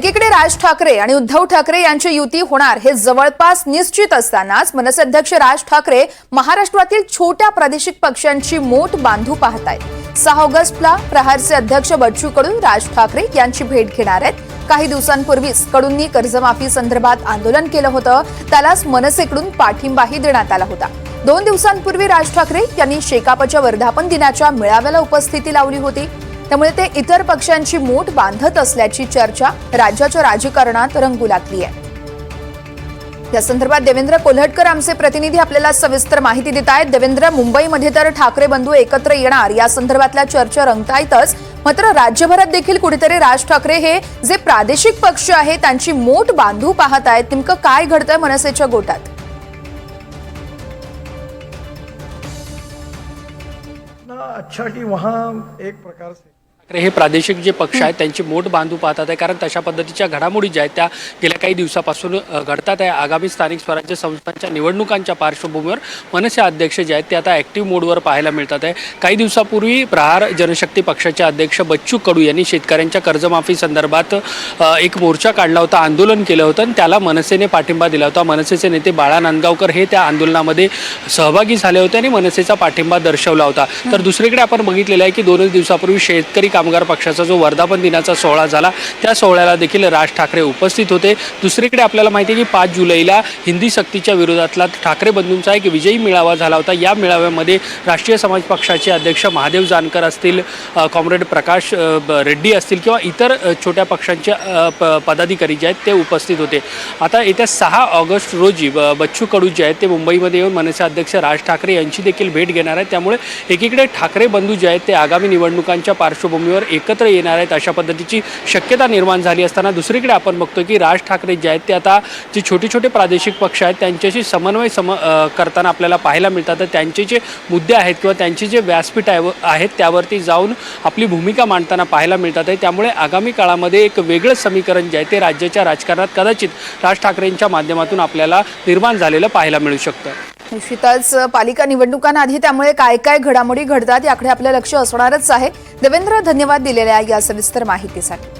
एकीकडे राज ठाकरे आणि उद्धव ठाकरे यांची युती होणार हे जवळपास निश्चित असतानाच मनसे अध्यक्ष राज ठाकरे महाराष्ट्रातील छोट्या प्रादेशिक पक्षांची मोठ बांधू पाहत आहेत. सहा ऑगस्टला प्रहारचे अध्यक्ष बच्चू कडू राज ठाकरे यांची भेट घेणार आहेत. काही दिवसांपूर्वीच कडूंनी कर्जमाफी संदर्भात आंदोलन केलं होतं. त्यालाच मनसेकडून पाठिंबाही देण्यात आला होता. दोन दिवसांपूर्वी राज ठाकरे यांनी शेकापच्या वर्धापन दिनाच्या मेळाव्याला उपस्थिती लावली होती. त्यामुळे ते इतर पक्षांची मूठ बांधत असल्याची चर्चा राज्याच्या राजकारणात रंगू लागली आहे. या संदर्भात देवेंद्र कोल्हटकर आमचे प्रतिनिधी आपल्याला सविस्तर माहिती देत आहेत. देवेंद्र मुंबईमध्ये तर ठाकरे बंधू एकत्र येणार. या संदर्भातल्या चर्चा रंगतायतच. मात्र राज्यभरात देखील कुठेतरी राज ठाकरे हे जे प्रादेशिक पक्ष आहे त्यांची मोठ बांधू पाहत आहेत. नेमकं काय घडतंय मनसेच्या गोटात? अच्छा की वहां एक प्रकार से हे प्रादेशिक जे पक्ष आहेत त्यांची मोठ बांधू पाहतात आहे. कारण तशा पद्धतीच्या घडामोडी ज्या आहेत त्या गेल्या काही दिवसापासून घडतात आहे. आगामी स्थानिक स्वराज्य संस्थांच्या निवडणुकांच्या पार्श्वभूमीवर मनसे अध्यक्ष जे आहेत ते आता ॲक्टिव्ह मोडवर पाहायला मिळतात आहे. काही दिवसापूर्वी प्रहार जनशक्ती पक्षाचे अध्यक्ष बच्चू कडू यांनी शेतकऱ्यांच्या कर्जमाफी संदर्भात एक मोर्चा काढला होता आंदोलन केलं होतं आणि त्याला मनसेने पाठिंबा दिला होता. मनसेचे नेते बाळा नांदगावकर हे त्या आंदोलनामध्ये सहभागी झाले होते आणि मनसेचा पाठिंबा दर्शवला होता. तर दुसरीकडे आपण बघितलेलं आहे की दोनच दिवसापूर्वी शेतकरी कामगार पक्षाचा जो वर्धापन दिनाचा सोहळा झाला त्या सोहळ्याला देखील राज ठाकरे उपस्थित होते. दुसरीकडे आपल्याला माहिती आहे की पाच जुलैला हिंदी सक्तीच्या विरोधातला ठाकरे बंधूंचा एक विजयी मेळावा झाला होता. या मेळाव्यामध्ये राष्ट्रीय समाज पक्षाचे अध्यक्ष महादेव जानकर असतील कॉम्रेड प्रकाश ब- रेड्डी असतील किंवा इतर छोट्या पक्षांचे पदाधिकारी जे आहेत ते उपस्थित होते. आता येत्या सहा ऑगस्ट रोजी बच्चू कडू जे आहेत ते मुंबईमध्ये येऊन मनसे अध्यक्ष राज ठाकरे यांची देखील भेट घेणार आहेत. त्यामुळे एकीकडे ठाकरे बंधू जे आहेत ते आगामी निवडणुकांच्या पार्श्वभूमीवर एकत्र येणार आहेत अशा पद्धतीची शक्यता निर्माण झाली असताना दुसरीकडे आपण बघतो की राज ठाकरे जे आहेत ते आता जे छोटे छोटे प्रादेशिक पक्ष आहेत त्यांच्याशी समन्वय सम करताना आपल्याला पाहायला मिळतात. तर त्यांचे जे मुद्दे आहेत किंवा त्यांचे जे व्यासपीठ आहे आहेत त्यावरती जाऊन आपली भूमिका मांडताना पाहायला मिळतात आहे. त्यामुळे आगामी काळामध्ये एक वेगळं समीकरण जे आहे ते राज्याच्या राजकारणात कदाचित राज ठाकरेंच्या माध्यमातून आपल्याला निर्माण झालेलं पाहायला मिळू शकतं. निश्चितच पालिका निवडणुकांआधी त्यामुळे काय काय घडामोडी घडतात याकडे आपलं लक्ष असणारच आहे. देवेंद्र धन्यवाद दिलेल्या या सविस्तर माहितीसाठी.